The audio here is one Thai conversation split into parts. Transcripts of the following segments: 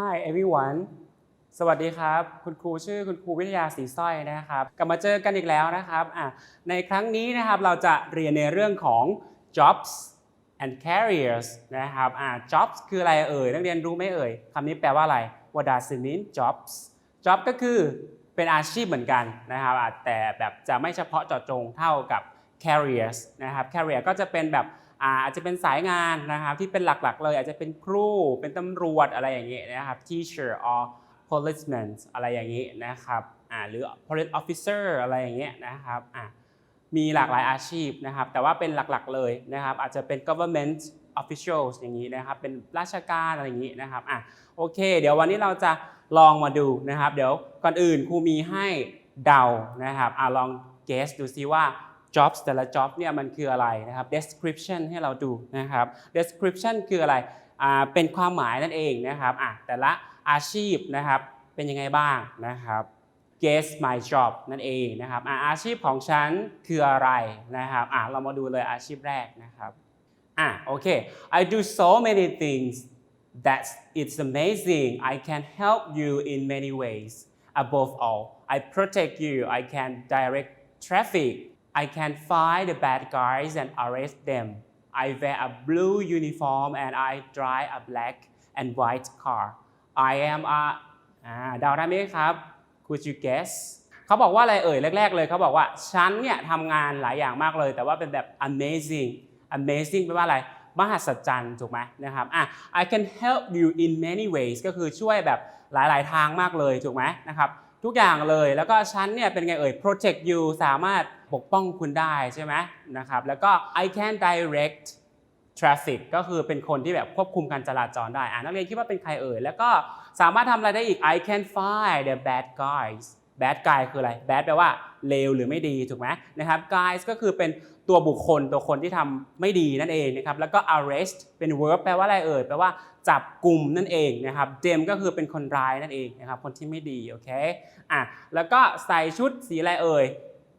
Hi everyone สวัสดีครับ คุณครูชื่อคุณครูวิทยาศรีสร้อยนะครับกลับมาเจอกันอีกแล้วนะครับอะในครั้งนี้นะครับเราจะเรียนในเรื่องของ jobs and careers นะครับอะ jobs คืออะไรเอ่ยนักเรียนรู้ไหมเอ่ยคำนี้แปลว่าอะไร What does it mean jobs job ก็คือเป็นอาชีพเหมือนกันนะครับอะแต่แบบจะไม่เฉพาะเจาะจงเท่ากับ careers นะครับ career ก็จะเป็นแบบ อาจจะเป็นสายงานนะครับที่เป็นหลักๆเลย อาจจะเป็นครู เป็นตำรวจอะไรอย่างเงี้ยนะครับ teacher or policeman อะไรอย่างนี้ยนะครับอ่าหรือ police officer อะไรอย่างเงี้ยนะครับอ่ามีหลากหลายอาชีพนะครับ แต่ว่าเป็นหลักๆเลยนะครับ อาจจะเป็น government officials อย่างนี้นะครับ เป็นราชการอะไรอย่างนี้นะครับอะโอเค เดี๋ยววันนี้เราจะลองมาดูนะครับ เดี๋ยวก่อนอื่นครูมีให้เดานะครับอะลอง guess ดูซิว่า jobs แต่ละ job เนี่ยมันคืออะไรนะครับ description ให้เราดูนะครับ description คืออะไรอ่าเป็นความหมายนั่นเองนะครับอะแต่ละอาชีพนะครับเป็นยังไงบ้างนะครับ guess my job นั่นเองนะครับอะอาชีพของฉันคืออะไรนะครับอะเรามาดูเลยอาชีพแรกนะครับอะโอเค I do so many things that it's amazing I can help you in many ways above all I protect you I can direct traffic I can find the bad guys and arrest them I wear a blue uniform and I drive a black and white car I am a อ่าเดาได้ไหมครับ Could you guess เขาบอกว่าอะไรเอ่ยแรก ๆ เลยเขาบอกว่าฉันเนี่ยทำงานหลายอย่างมากเลย แต่ว่าเป็นแบบ amazing amazing แปลว่าอะไรมหัศจรรย์ถูกไหมนะครับอะ I can help you in many ways ก็คือช่วยแบบหลาย ๆ ทางมากเลยถูกไหมนะครับทุกอย่างเลยแล้วก็ฉันเนี่ยเป็นไงเอ่ย protect you สามารถ ปกป้องคุณได้ใช่ไหมนะครับ แล้วก็ I can direct traffic ก็คือเป็นคนที่แบบควบคุมการจราจรได้อ่านักเรียนคิดว่าเป็นใครเอ่ย แล้วก็สามารถทำอะไรได้อีก I can find the bad guys bad guy คืออะไร bad แปลว่าเลวหรือไม่ดีถูกไหมนะครับ guys ก็คือเป็นตัวบุคคลตัวคนที่ทำไม่ดีนั่นเองนะครับ แล้วก็ arrest เป็น verb แปลว่าอะไรเอ่ย แปลว่าจับกลุ่มนั่นเองนะครับ them ก็คือเป็นคนร้ายนั่นเองนะครับ คนที่ไม่ดี โอเค อะ แล้วก็ใส่ชุดสีอะไรเอ่ย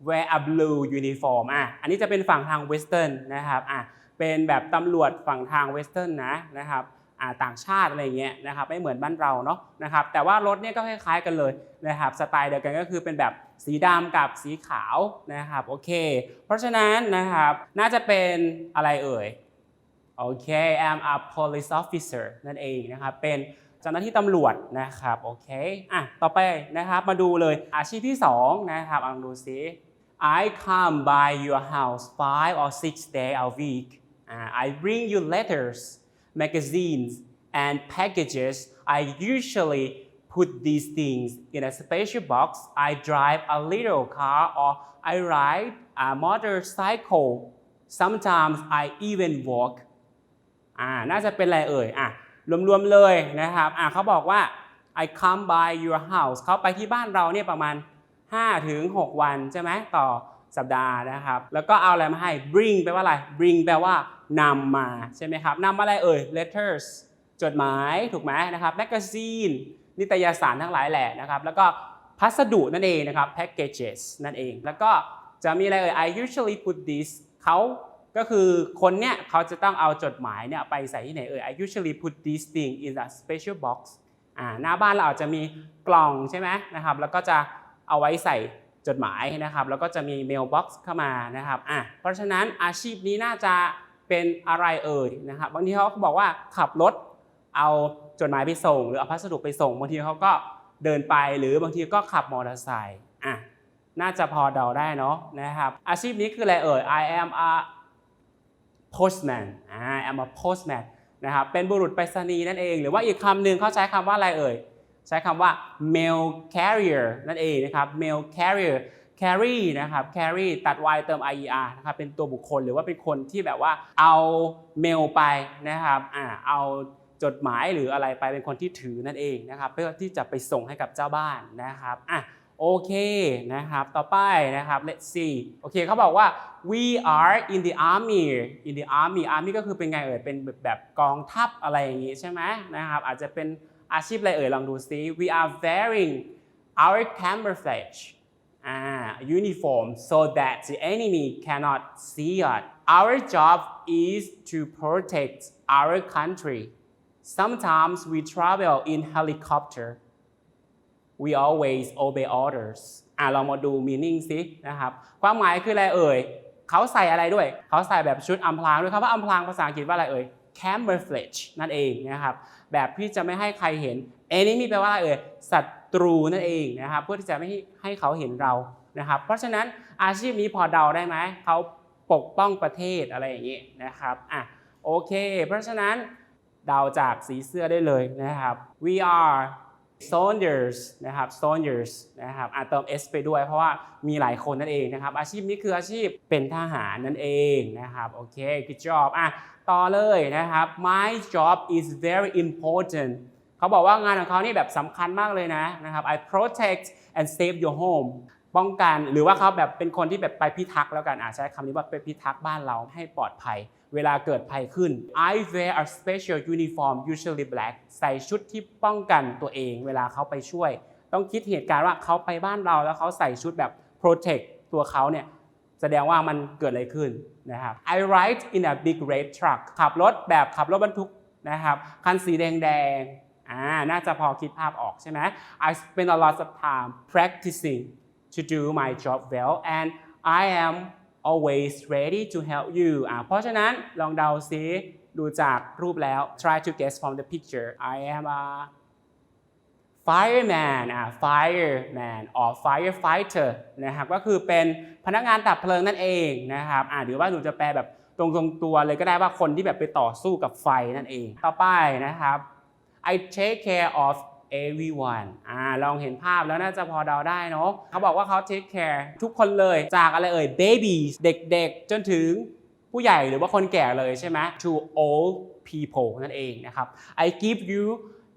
wear a blue uniform อะอันนี้จะเป็นฝั่งทาง western นนะครับอะเป็นแบบตำรวจฝั่งทาง western นะนะครับอ่าต่างชาติอะไรเงี้ยนะครับไม่เหมือนบ้านเราเนาะนะครับแต่ว่ารถเนี่ยก็คล้ายๆกันเลยนะครับสไตล์เดียวกันก็คือเป็นแบบสีดำกับสีขาวนะครับโอเค เพราะฉะนั้นนะครับน่าจะเป็นอะไรเอ่ยโอเค I'm a police officer นั่นเองนะครับเป็นเจ้าหน้าที่ตำรวจนะครับโอเคอะต่อไปนะครับมาดูเลยอาชีพที่2นะครับลองดูซิ I come by your house five or six days a week. Uh, I bring you letters, magazines, and packages. I usually put these things in a special box. I drive a little car or I ride a motorcycle. Sometimes I even walk. อ่า น่าจะเป็นอะไรเอ่ย อ่ะ รวมๆเลยนะครับ อ่ะเขาบอกว่า I come by your house เขาไปที่บ้านเราเนี่ยประมาณ 5ถึง6วันใช่ไหมต่อสัปดาห์นะครับ แล้วก็เอาอะไรมาให้ bring แปลว่าอะไร bring แปลว่านำมาใช่ไหมครับนำอะไรเอ่ย letters จดหมายถูกไหมนะครับ magazine นิตยสารทั้งหลายแหละนะครับ แล้วก็พัสดุนั่นเองนะครับ packages นั่นเอง แล้วก็จะมีอะไรเอ่ย I usually put this เขาก็คือคนเนี้ยเขาจะต้องเอาจดหมายเนี่ยไปใส่ที่ไหนเอ่ย I usually put this thing in a special box อ่าหน้าบ้านเราอาจจะมีกล่องใช่ไหมนะครับ แล้วก็จะ เอาไว้ใส่จดหมายนะครับ แล้วก็จะมี mailbox เข้ามานะครับอะเพราะฉะนั้นอาชีพนี้น่าจะเป็นอะไรเอ่ยนะครับบางทีเขาบอกว่าขับรถเอาจดหมายไปส่ง หรือเอาพัสดุไปส่งบางทีเขาก็เดินไปหรือบางทีก็ขับมอเตอร์ไซค์อะน่าจะพอเดาได้เนาะนะครับอาชีพนี้คืออะไรเอ่ย I am a postman อ่า I'm a postman นะครับเป็นบุรุษไปรษณีย์นั่นเอง หรือว่าอีกคำหนึ่งเขาใช้คำว่าอะไรเอ่ย ใช้คำว่า mail carrier นั่นเองนะครับ mail carrier carry นะครับ carry ตัด y เติม ier นะครับเป็นตัวบุคคลหรือว่าเป็นคนที่แบบว่าเอาเมลไปนะครับอ่าเอาจดหมายหรืออะไรไปเป็นคนที่ถือนั่นเองนะครับเพื่อที่จะไปส่งให้กับเจ้าบ้านนะครับอะโอเคนะครับต่อไปนะครับ let's see โอเคเขาบอกว่า we are in the army in the army army ก็คือเป็นไงเอ่ยเป็นแบบกองทัพอะไรอย่างงี้ใช่ไหมนะครับอาจจะเป็น อาชีพอะไรเอ่ยลองดูซิ we are wearing our camouflage อ่า uniform so that the enemy cannot see us our job is to protect our country sometimes we travel in helicopter we always obey orders อะเรามาดู meaning สินะครับ ความหมายคืออะไรเอ่ย เขาใส่อะไรด้วย เขาใส่แบบชุดอำพรางด้วยคำว่าอำพรางภาษาอังกฤษว่าอะไรเอ่ย camouflage นั่นเองนะครับแบบที่จะไม่ให้ใครเห็น enemy แปลว่าอะไรเอ่ยศัตรูนั่นเองนะครับเพื่อที่จะไม่ให้ให้เขาเห็นเรานะครับเพราะฉะนั้นอาชีพนี้พอเดาได้ไหมเขาปกป้องประเทศอะไรอย่างนี้นะครับอะโอเค เพราะฉะนั้นเดาจากสีเสื้อได้เลยนะครับ we are soldiers นะครับ soldiers นะครับอะเติม s ไปด้วยเพราะว่ามีหลายคนนั่นเองนะครับ อาชีพนี้คืออาชีพเป็นทหารนั่นเองนะครับโอเค good job อะต่อเลยนะครับ my job is very important เขาบอกว่างานของเขานี่แบบสำคัญมากเลยนะนะครับ I protect and save your home ป้องกันหรือว่าเขาแบบเป็นคนที่แบบไปพิทักษ์แล้วกันอาจใช้คำนี้ว่าไปพิทักษ์บ้านเราให้ปลอดภัย เวลาเกิดภัยขึ้น I wear a special uniform usually black ใส่ชุดที่ป้องกันตัวเอง เวลาเขาไปช่วย ต้องคิดเหตุการณ์ว่าเขาไปบ้านเราแล้วเขาใส่ชุดแบบ protect ตัวเขาเนี่ยแสดงว่ามันเกิดอะไรขึ้นนะครับ I ride in a big red truck ขับรถแบบขับรถบรรทุกนะครับคันสีแดงๆอ่าน่าจะพอคิดภาพออกใช่ไหม I spend a lot of time practicing to do my job well and I am always ready to help you อ่าเพราะฉะนั้นลองเดาซิดูจากรูปแล้ว try to guess from the picture I am a fireman อ่า fireman or firefighter นะครับก็คือเป็นพนักงานดับเพลิงนั่นเองนะครับอ่าหรือว่าหนูจะแปลแบบตรงๆตัวเลยก็ได้ว่าคนที่แบบไปต่อสู้กับไฟนั่นเอง ต่อไปนะครับ I take care of everyone อ่าลองเห็นภาพแล้วน่าจะพอเดาได้เนาะเขาบอกว่าเขา take care ทุกคนเลยจากอะไรเอ่ย babies เด็กๆ จนถึงผู้ใหญ่หรือว่าคนแก่เลยใช่ไหม to old people นั่นเองนะครับ I give you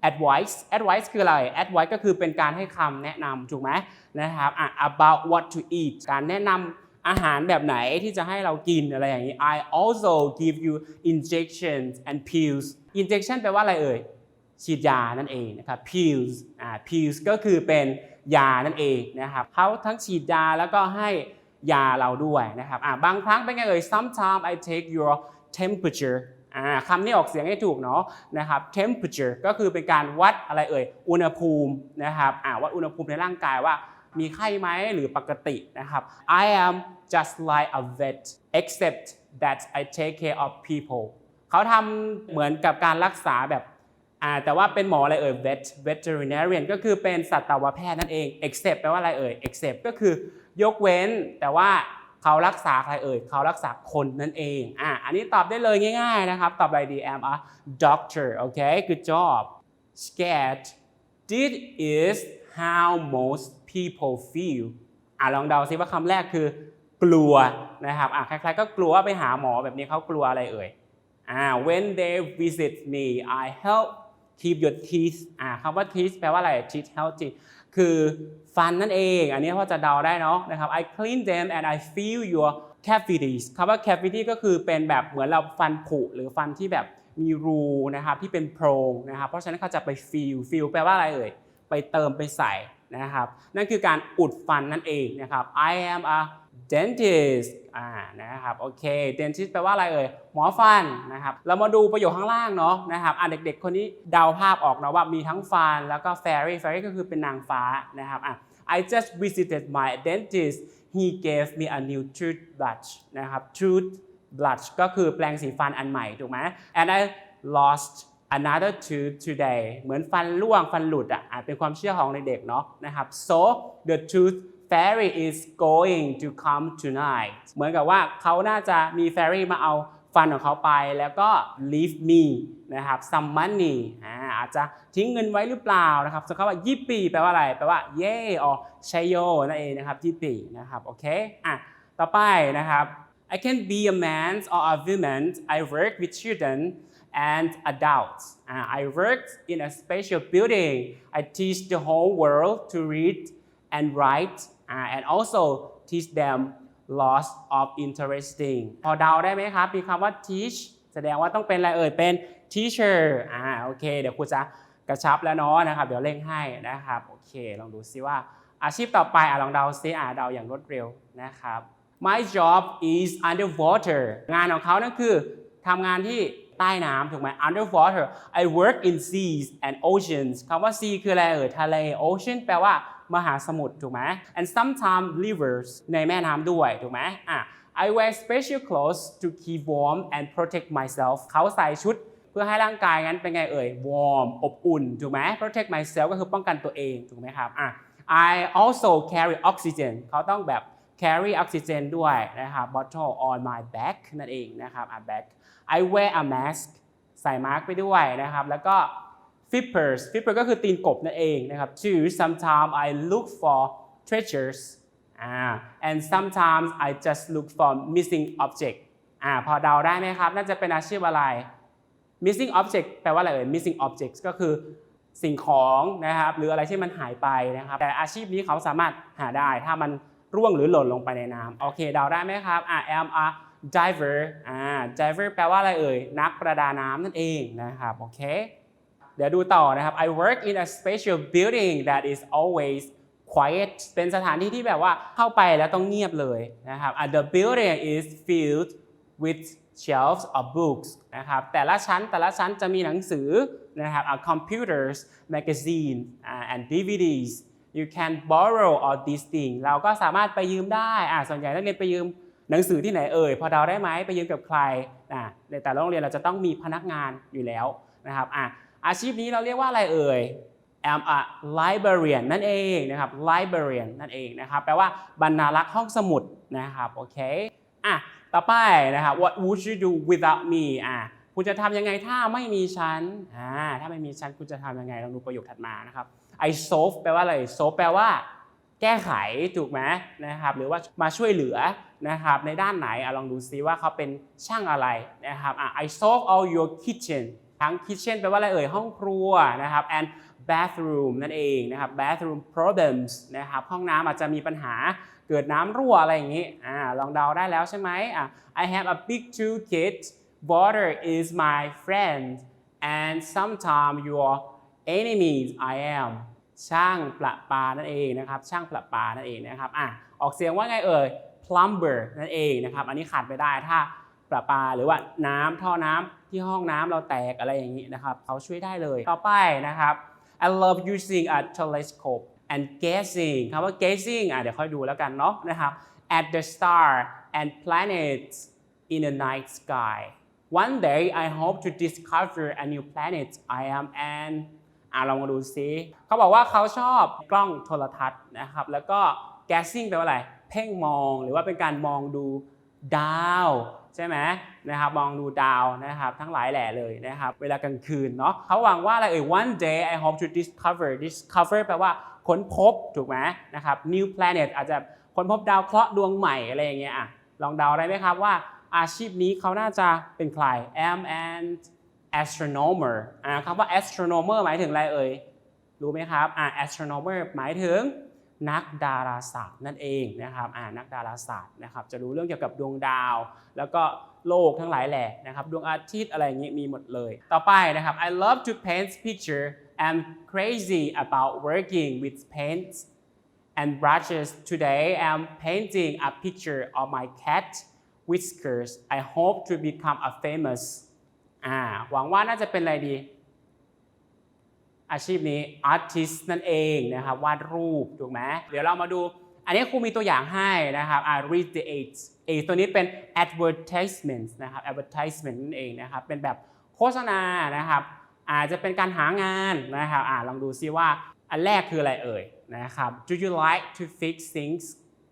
advice advice คืออะไร advice ก็คือเป็นการให้คำแนะนำถูกไหมนะครับอะ about what to eat การแนะนำอาหารแบบไหนที่จะให้เรากินอะไรอย่างนี้ I also give you injections and pills injection แปลว่าอะไรเอ่ย ฉีดยานั่นเองนะครับ pills อ่า pills ก็คือเป็นยานั่นเองนะครับเขาทั้งฉีดยาแล้วก็ให้ยาเราด้วยนะครับอ่าบางครั้งเป็นไงเอ่ย sometimes I take your temperature อ่าคำนี้ออกเสียงให้ถูกเนาะนะครับ temperature ก็คือเป็นการวัดอะไรเอ่ย อุณหภูมินะครับอ่าวัดอุณหภูมิในร่างกายว่ามีไข้ไหมหรือปกตินะครับ I am just like a vet except that I take care of people เขาทำเหมือนกับการรักษาแบบ อ่าแต่ว่าเป็นหมออะไรเอ่ย vet veterinarian ก็คือเป็นสัตวแพทย์นั่นเอง except แปลว่าอะไรเอ่ย except ก็คือยกเว้น แต่ว่าเขารักษาใครเอ่ยเขารักษาคนนั่นเองอ่าอันนี้ตอบได้เลยง่ายๆนะครับ ตอบอะไรดี am a doctor โอเค good job scared this is how most people feel อ่าลองเดาซิว่าคำแรกคือกลัวนะครับอ่าใครๆก็กลัวไปหาหมอแบบนี้เขากลัวอะไรเอ่ยอ่า when they visit me I help keep your teeth อ่าคำว่า teeth แปลว่าอะไร teeth healthy คือฟันนั่นเอง อันนี้พอจะเดาได้เนาะนะครับ I clean them and I fill your cavities คำว่า cavity ก็คือเป็นแบบเหมือนเราฟันผุหรือฟันที่แบบมีรูนะครับที่เป็นโพรงนะครับ เพราะฉะนั้นเขาจะไป fill fill แปลว่าอะไรเอ่ย ไปเติมไปใส่นะครับ นั่นคือการอุดฟันนั่นเองนะครับ I am a dentist อ่านะครับโอเค dentist แปลว่าอะไรเอ่ยหมอฟันนะครับเรามาดูประโยคข้างล่างเนาะนะครับอ่าเด็กๆ คนนี้เดาภาพออกนะว่ามีทั้งฟันแล้วก็ fairy fairy ก็คือเป็นนางฟ้านะครับอะ I just visited my dentist he gave me a new toothbrush นะครับ toothbrush ก็คือแปรงสีฟันอันใหม่ถูกไหม and I lost another tooth today เหมือนฟันร่วงฟันหลุดอะอาจเป็นความเชื่อของเด็กๆเนาะนะครับ so the tooth fairy is going to come tonight เหมือนกับว่าเขาน่าจะมี fairy มาเอาฟันของเขาไปแล้วก็ leave me นะครับ some money อ่าอาจจะทิ้งเงินไว้หรือเปล่านะครับส่วนคำว่ายิปปีแปลว่าอะไร แปลว่าเย่ออชัยโยนั่นเองนะครับยิปปีนะครับ โอเค อ่ะ ต่อไปนะครับ I can be a man or a woman I work with children and adults. Uh, I worked in a special building. I teach the whole world to read and write uh, and also teach them lots of interesting พอเดาได้ไหมครับ มีคำว่า teach แสดงว่าต้องเป็นอะไรเอ่ย เป็น teacher อ่า โอเค เดี๋ยวครูจะกระชับแล้วเนาะนะครับ เดี๋ยวเร่งให้นะครับ โอเค ลองดูซิว่าอาชีพต่อไปอะลองเดาซิอะเดาอย่างรวดเร็วนะครับ My job is underwater งานของเขานั่นคือทำงานที่ใต้น้ำถูกไหม underwater I work in seas and oceans คำว่า sea คืออะไรเอ่ย ทะเล ocean แปลว่า มหาสมุทรถูกไหม and sometimes rivers ในแม่น้ำด้วยถูกไหมอะ I wear special clothes to keep warm and protect myself เขาใส่ชุดเพื่อให้ร่างกายงั้นเป็นไงเอ่ย warm อบอุ่นถูกไหม protect myself ก็คือป้องกันตัวเองถูกไหมครับอะ I also carry oxygen เขาต้องแบบ carry oxygen ด้วยนะครับ bottle on my back นั่นเองนะครับ back I wear a mask ใส่มาร์กไปด้วยนะครับ แล้วก็ flippers flipper ก็คือตีนกบนั่นเองนะครับ ชื่อ sometimes I look for treasures อ่า and sometimes I just look for missing object อ่าพอเดาได้ไหมครับ น่าจะเป็นอาชีพอะไร missing object แปลว่าอะไรเอ่ย missing objects ก็คือสิ่งของนะครับ หรืออะไรที่มันหายไปนะครับ แต่อาชีพนี้เขาสามารถหาได้ถ้ามันร่วงหรือหล่นลงไปในน้ำโอเคเดาได้ไหมครับอ่า am a diver อ่า diver แปลว่าอะไรเอ่ย นักประดาน้ำนั่นเองนะครับ โอเค เดี๋ยวดูต่อนะครับ I work in a special building that is always quiet เป็นสถานที่ที่แบบว่าเข้าไปแล้วต้องเงียบเลยนะครับ the building is filled with shelves of books นะครับแต่ละชั้นแต่ละชั้นจะมีหนังสือนะครับ computers magazine uh, and DVDs you can borrow all these things เราก็สามารถไปยืมได้อ่าส่วนใหญ่นักเรียนไปยืมหนังสือที่ไหนเอ่ยพอเดาได้ไหมไปยืมกับใครอ่าในแต่ละโรงเรียนเราจะต้องมีพนักงานอยู่แล้วนะครับอะ อาชีพนี้เราเรียกว่าอะไรเอ่ย am a librarian นั่นเองนะครับ librarian นั่นเองนะครับ แปลว่าบรรณารักษ์ห้องสมุดนะครับ โอเค อะ ต่อไปนะครับ what would you do without me อะ คุณจะทำยังไงถ้าไม่มีฉัน อ่า ถ้าไม่มีฉันคุณจะทำยังไง ลองดูประโยคถัดมานะครับ I solve แปลว่าอะไร solve แปลว่า แก้ไข ถูกไหมนะครับ หรือว่ามาช่วยเหลือนะครับ ในด้านไหนอลองดูซิว่าเขาเป็นช่างอะไรนะครับ อะ I solve all your kitchen ทั้ง kitchen แปลว่าอะไรเอ่ยห้องครัวนะครับ and bathroom นั่นเองนะครับ bathroom problems นะครับห้องน้ำอาจจะมีปัญหาเกิดน้ำรั่วอะไรอย่างนี้อ่าลองเดาได้แล้วใช่ไหมอะ I have a big two kids water is my friend and sometimes your enemies I am ช่างประปานั่นเองนะครับ ช่างประปานั่นเองนะครับอะออกเสียงว่าไงเอ่ย plumber นั่นเองนะครับ อันนี้ขาดไม่ได้ถ้า ประปาหรือว่าน้ำท่อน้ำที่ห้องน้ำเราแตกอะไรอย่างนี้นะครับเขาช่วยได้เลยต่อไปนะครับ I love using a telescope and gazing คำว่า gazing อะเดี๋ยวค่อยดูแล้วกันเนาะนะครับ at the star and planets in the night sky one day I hope to discover a new planet I am an อะลองมาดูซิเขาบอกว่าเขาชอบกล้องโทรทัศน์นะครับ แล้วก็ gazing แปลว่าอะไร เพ่งมองหรือว่าเป็นการมองดูดาว ใช่ไหมนะครับมองดูดาวนะครับทั้งหลายแหล่เลยนะครับเวลากลางคืนเนาะเขาหวังว่าอะไรเอ่ย one day I hope to discover discover แปลว่าค้นพบถูกไหมนะครับ new planet อาจจะค้นพบดาวเคราะห์ดวงใหม่อะไรอย่างเงี้ยอะลองเดาได้ไหมครับว่าอาชีพนี้เขาน่าจะเป็นใคร am an astronomer อ่าคำว่า astronomer หมายถึงอะไรเอ่ยรู้ไหมครับอ่า astronomer หมายถึง นักดาราศาสตร์นั่นเองนะครับอ่านักดาราศาสตร์นะครับจะรู้เรื่องเกี่ยวกับดวงดาว แล้วก็โลกทั้งหลายแหล่นะครับดวงอาทิตย์อะไรอย่างนี้มีหมดเลย ต่อไปนะครับ I love to paint picture I'm crazy about working with paints and brushes today I'm painting a picture of my cat whiskers I hope to become a famous อ่าหวังว่าน่าจะเป็นอะไรดี อาชีพนี้ artist นั่นเองนะครับวาดรูปถูกไหมเดี๋ยวเรามาดู อันนี้ครูมีตัวอย่างให้นะครับอ่า read the aids aids ตัวนี้เป็น advertisement นะครับ advertisement นั่นเองนะครับเป็นแบบโฆษณานะครับ อาจจะเป็นการหางานนะครับอ่าลองดูซิว่าอันแรกคืออะไรเอ่ยนะครับ do you like to fix things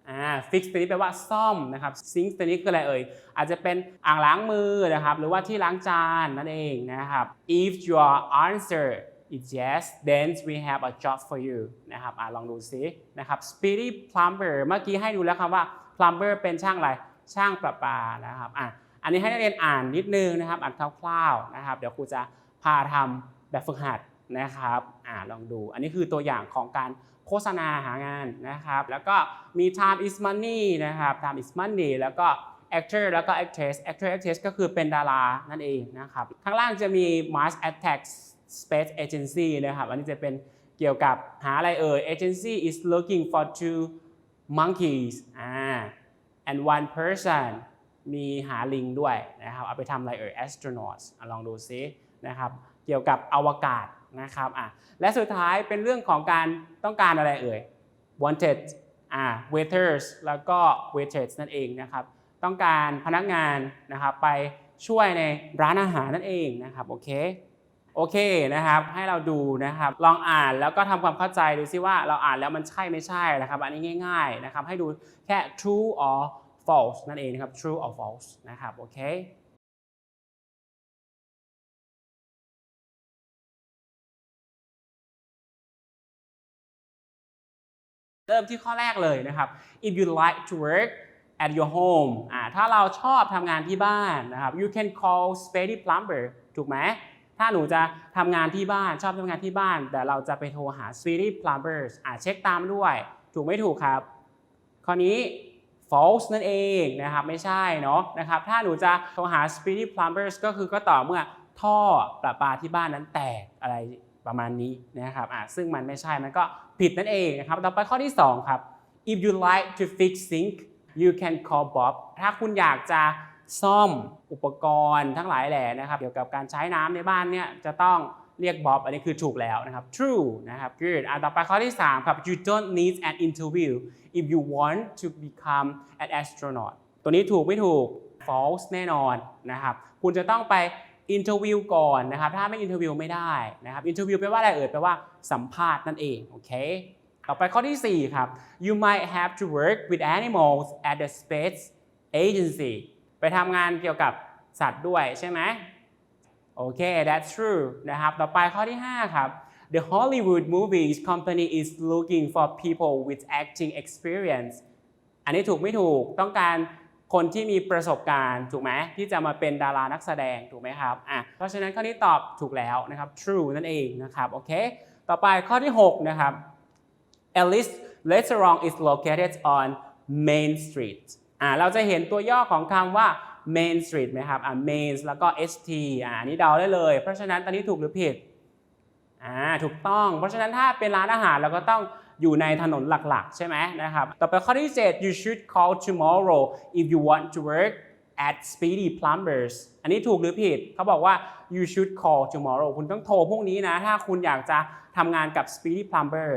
อ่า fix ตัวนี้แปลว่าซ่อมนะครับ sink ตัวนี้คืออะไรเอ่ย อาจจะเป็นอ่างล้างมือนะครับ หรือว่าที่ล้างจานนั่นเองนะครับ if your answer is yes then we have a job for you นะครับอ่าลองดูซินะครับ speedy plumber เมื่อกี้ให้ดูแล้วครับว่า plumber เป็นช่างอะไร ช่างประปานะครับอะอันนี้ให้นักเรียนอ่านนิดนึงนะครับ อ่านคร่าวๆนะครับ เดี๋ยวครูจะพาทำแบบฝึกหัดนะครับอ่าลองดู อันนี้คือตัวอย่างของการโฆษณาหางานนะครับ แล้วก็มี time is money นะครับ time is money แล้วก็ actor แล้วก็ actress actor actress ก็คือเป็นดารานั่นเองนะครับ ข้างล่างจะมี Mars Attacks Space Agency นะครับ อันนี้จะเป็นเกี่ยวกับหาอะไรเอ่ย agency is looking for two monkeys อ่า and one person มีหาลิงด้วยนะครับ เอาไปทำอะไรเอ่ย astronauts อลองดูซินะครับ เกี่ยวกับอวกาศนะครับอะและสุดท้ายเป็นเรื่องของการต้องการอะไรเอ่ย wanted อ่า waiters แล้วก็ waitress นั่นเองนะครับ ต้องการพนักงานนะครับไปช่วยในร้านอาหารนั่นเองนะครับ โอเค โอเคนะครับ ให้เราดูนะครับ ลองอ่านแล้วก็ทำความเข้าใจดูซิว่าเราอ่านแล้วมันใช่ไม่ใช่นะครับ อันนี้ง่ายๆนะครับ ให้ดูแค่ true or false นั่นเองนะครับ true or false นะครับ โอเคเริ่มที่ข้อแรกเลยนะครับ if you like to work at your home อ่าถ้าเราชอบทำงานที่บ้านนะครับ you can call Speedy Plumber ถูกไหม ถ้าหนูจะทำงานที่บ้านชอบทำงานที่บ้าน แต่เราจะไปโทรหา Speedy Plumbers อ่าเช็คตามด้วย ถูกไม่ถูกครับ ข้อนี้ false นั่นเองนะครับไม่ใช่เนาะนะครับถ้าหนูจะโทรหา Speedy Plumbers ก็คือก็ต่อเมื่อท่อประปาที่บ้านนั้นแตกอะไรประมาณนี้นะครับอะซึ่งมันไม่ใช่มันก็ผิดนั่นเองนะครับต่อไปข้อที่ 2 ครับ if you like to fix sink you can call Bob ถ้าคุณอยากจะ ซ่อมอุปกรณ์ทั้งหลายแหล่นะครับ เกี่ยวกับการใช้น้ำในบ้านเนี่ยจะต้องเรียกบ๊อบอันนี้คือถูกแล้วนะครับ true นะครับ good อะต่อไปข้อที่ 3 ครับ you don't need an interview if you want to become an astronaut ตัวนี้ถูกไม่ถูก false แน่นอนนะครับ คุณจะต้องไปอินเทอร์วิวก่อนนะครับ ถ้าไม่อินเทอร์วิวไม่ได้นะครับ อินเทอร์วิวแปลว่าอะไรเอ่ย แปลว่าสัมภาษณ์นั่นเอง โอเค ต่อไปข้อที่ 4 ครับ you might have to work with animals at the space agency ทำงานเกี่ยวกับสัตว์ด้วยใช่ไหมโอเค that's true นะครับ ต่อไปข้อที่ 5 ครับ The Hollywood Movies Company is looking for people with acting experience อันนี้ถูกไม่ถูกต้องการคนที่มีประสบการณ์ถูกไหมที่จะมาเป็นดารานักแสดงถูกไหมครับอะเพราะฉะนั้นข้อนี้ตอบถูกแล้วนะครับ true นั่นเองนะครับโอเคต่อไปข้อที่ 6 นะครับ Alice restaurant is located on Main Street อ่าเราจะเห็นตัวย่อของคำว่า Main Street ไหมครับอ่า Main แล้วก็ st อ่าอันนี้เดาได้เลย เพราะฉะนั้นตอนนี้ถูกหรือผิดอ่าถูกต้อง เพราะฉะนั้นถ้าเป็นร้านอาหารเราก็ต้องอยู่ในถนนหลักๆ ใช่ไหมนะครับต่อไปข้อที่ 7 you should call tomorrow if you want to work at Speedy Plumbers อันนี้ถูกหรือผิด เขาบอกว่า you should call tomorrow คุณต้องโทรพรุ่งนี้นะ ถ้าคุณอยากจะทำงานกับ Speedy Plumber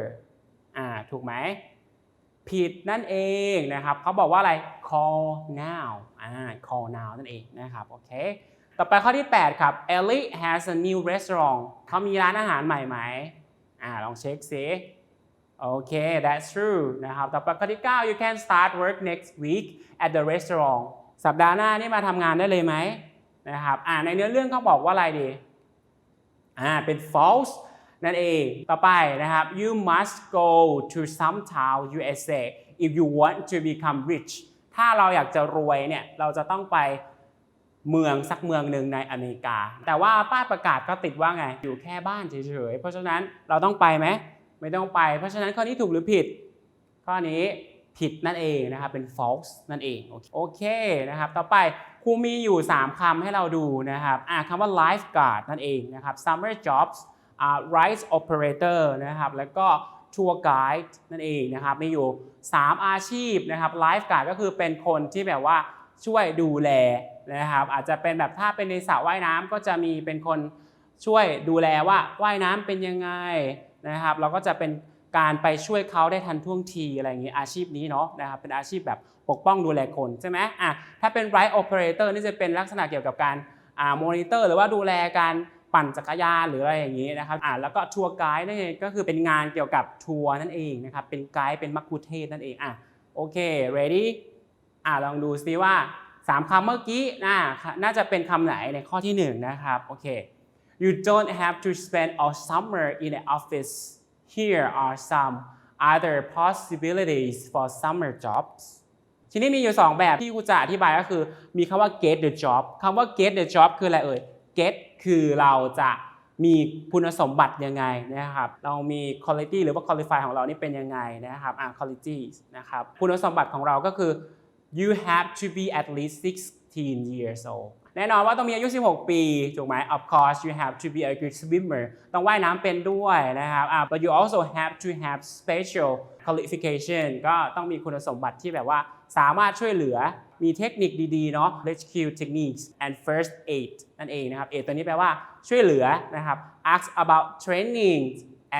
อ่า ถูกไหม ผิดนั่นเองนะครับเขาบอกว่าอะไร call now อ่า call now นั่นเองนะครับโอเคต่อไปข้อที่ 8 ครับ Ellie has a new restaurant เขามีร้านอาหารใหม่ไหมอ่าลองเช็คซิโอเค that's true นะครับต่อไปข้อที่ 9 you can start work next week at the restaurant สัปดาห์หน้านี่มาทำงานได้เลยไหมนะครับอ่าในเนื้อเรื่องเขาบอกว่าอะไรดีอ่าเป็น false นั่นเอง ต่อไปนะครับ you must go to some town USA if you want to become rich ถ้าเราอยากจะรวยเนี่ยเราจะต้องไปเมืองสักเมืองหนึ่งในอเมริกา แต่ว่าป้ายประกาศก็ติดว่าไง อยู่แค่บ้านเฉยๆ เพราะฉะนั้นเราต้องไปไหมไม่ต้องไป เพราะฉะนั้นข้อนี้ถูกหรือผิด ข้อนี้ผิดนั่นเองนะครับ เป็น false นั่นเอง โอเคนะครับ ต่อไปครูมีอยู่ 3คำให้เราดูนะครับอ่าคำว่า lifeguard นั่นเองนะครับ summer jobs อ่า rice operator นะครับแล้วก็ tour guide นั่นเองนะครับมีอยู่ 3 อาชีพนะครับ lifeguard ก็คือเป็นคนที่แบบว่าช่วยดูแลนะครับอาจจะเป็นแบบถ้าเป็นในสระว่ายน้ำก็จะมีเป็นคนช่วยดูแลว่าว่ายน้ำเป็นยังไงนะครับเราก็จะเป็นการไปช่วยเขาได้ทันท่วงทีอะไรอย่างนี้อาชีพนี้เนาะนะครับเป็นอาชีพแบบปกป้องดูแลคนใช่ไหมอะถ้าเป็น right operator นี่จะเป็นลักษณะเกี่ยวกับการอ่ามอนิเตอร์หรือว่าดูแลการ ปั่นจักรยานหรืออะไรอย่างนี้นะครับอ่าแล้วก็ทัวร์ไกด์นั่นเองก็คือเป็นงานเกี่ยวกับทัวร์นั่นเองนะครับเป็นไกด์เป็นมักคุเทศนั่นเองอะโอเค ready อ่าลองดูซิว่า 3คำเมื่อกี้น่าน่าจะเป็นคำไหนในข้อที่ 1 นะครับโอเค you don't have to spend all summer in the office here are some other possibilities for summer jobs ทีนี้มีอยู่ 2 แบบที่กูจะอธิบายก็คือมีคำว่า get the job คำว่า get the job คืออะไรเอ่ย คือเราจะมีคุณสมบัติยังไงนะครับ เรามี quality หรือว่า qualify ของเรานี่เป็นยังไงนะครับอ่า quality นะครับ คุณสมบัติของเราก็คือ you have to be at least 16 years old แน่นอนว่าต้องมีอายุ 16 ปีถูกไหม of course you have to be a good swimmer ต้องว่ายน้ำเป็นด้วยนะครับอ่า but you also have to have special qualification ก็ต้องมีคุณสมบัติที่แบบว่าสามารถช่วยเหลือมีเทคนิคดีๆ เนาะ rescue techniques and first aid นั่นเองนะครับ aid ตัวนี้แปลว่าช่วยเหลือนะครับ ask about training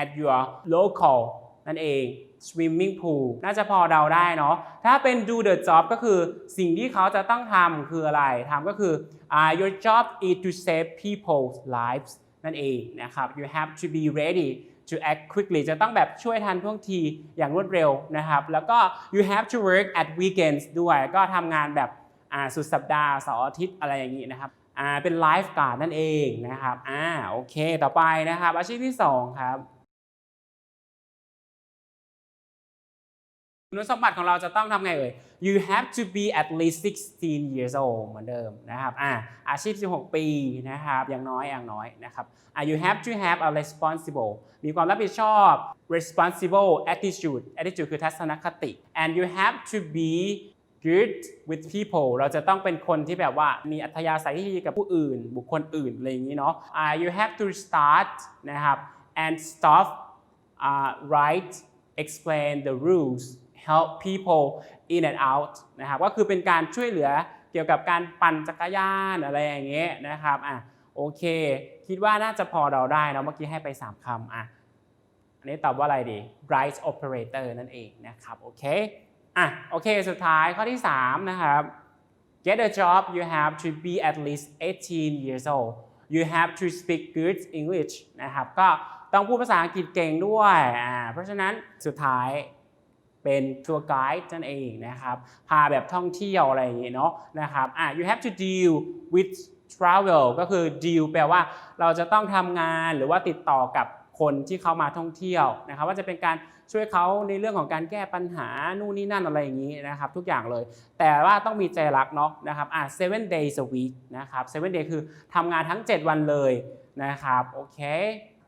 at your local นั่นเอง swimming pool น่าจะพอเดาได้เนาะถ้าเป็น do the job ก็คือสิ่งที่เขาจะต้องทำคืออะไรทำก็คืออ่า your job is to save people's lives นั่นเองนะครับ you have to be ready to act quickly จะต้องแบบช่วยทันท่วงทีอย่างรวดเร็วนะครับ แล้วก็ you have to work at weekends ด้วย ก็ทำงานแบบสุดสัปดาห์เสาร์อาทิตย์อะไรอย่างนี้นะครับเป็นไลฟ์การ์ดนั่นเองนะครับอ่าโอเค ต่อไปนะครับ อาชีพที่ 2 ครับ คุณสมบัติของเราจะต้องทำไงเอ่ย you have to be at least 16 years old เหมือนเดิมนะครับอ่าอาชีพ 16 ปีนะครับอย่างน้อยอย่างน้อยนะครับอ่า you have to have a responsible มีความรับผิดชอบ responsible attitude attitude คือทัศนคติ and you have to be good with people เราจะต้องเป็นคนที่แบบว่ามีอัธยาศัยที่ดีกับผู้อื่น บุคคลอื่นอะไรอย่างนี้เนาะอ่า you have to start นะครับ and stop uh, write explain the rules help people in and out นะครับก็คือเป็นการช่วยเหลือเกี่ยวกับการปั่นจักรยานอะไรอย่างเงี้ยนะครับอะโอเค คิดว่าน่าจะพอเราได้นะเมื่อกี้ให้ไป 3คำอะอันนี้ตอบว่าอะไรดี right operator นั่นเองนะครับโอเคอะโอเค สุดท้ายข้อที่ 3 นะครับ get a job you have to be at least 18 years old you have to speak good English นะครับก็ต้องพูดภาษาอังกฤษเก่งด้วยอ่าเพราะฉะนั้นสุดท้าย เป็นทัวร์ไกด์นั่นเองนะครับ พาแบบท่องเที่ยวอะไรอย่างเงี้ยเนาะนะครับอ่า you have to deal with travel ก็คือ deal แปลว่าเราจะต้องทำงานหรือว่าติดต่อกับคนที่เขามาท่องเที่ยวนะครับ ว่าจะเป็นการช่วยเขาในเรื่องของการแก้ปัญหานู่นนี่นั่นอะไรอย่างนี้นะครับ ทุกอย่างเลย แต่ว่าต้องมีใจรักเนาะนะครับอ่า seven days a week นะครับ seven day คือทำงานทั้ง 7 วันเลยนะครับ โอเค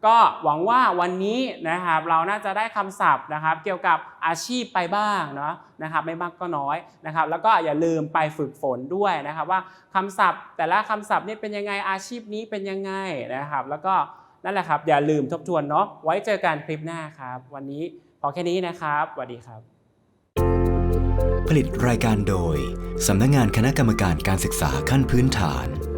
ก็หวังว่าวันนี้นะครับเราน่าจะได้คำศัพท์นะครับ เกี่ยวกับอาชีพไปบ้างเนาะนะครับไม่มากก็น้อยนะครับ แล้วก็อย่าลืมไปฝึกฝนด้วยนะครับ ว่าคำศัพท์ แต่ละคำศัพท์นี่เป็นยังไงอาชีพนี้เป็นยังไงนะครับ แล้วก็นั่นแหละครับ อย่าลืมทบทวนเนาะไว้เจอกันคลิปหน้าครับ วันนี้พอแค่นี้นะครับสวัสดีครับ ผลิตรายการโดยสำนักงานคณะกรรมการการศึกษาขั้นพื้นฐาน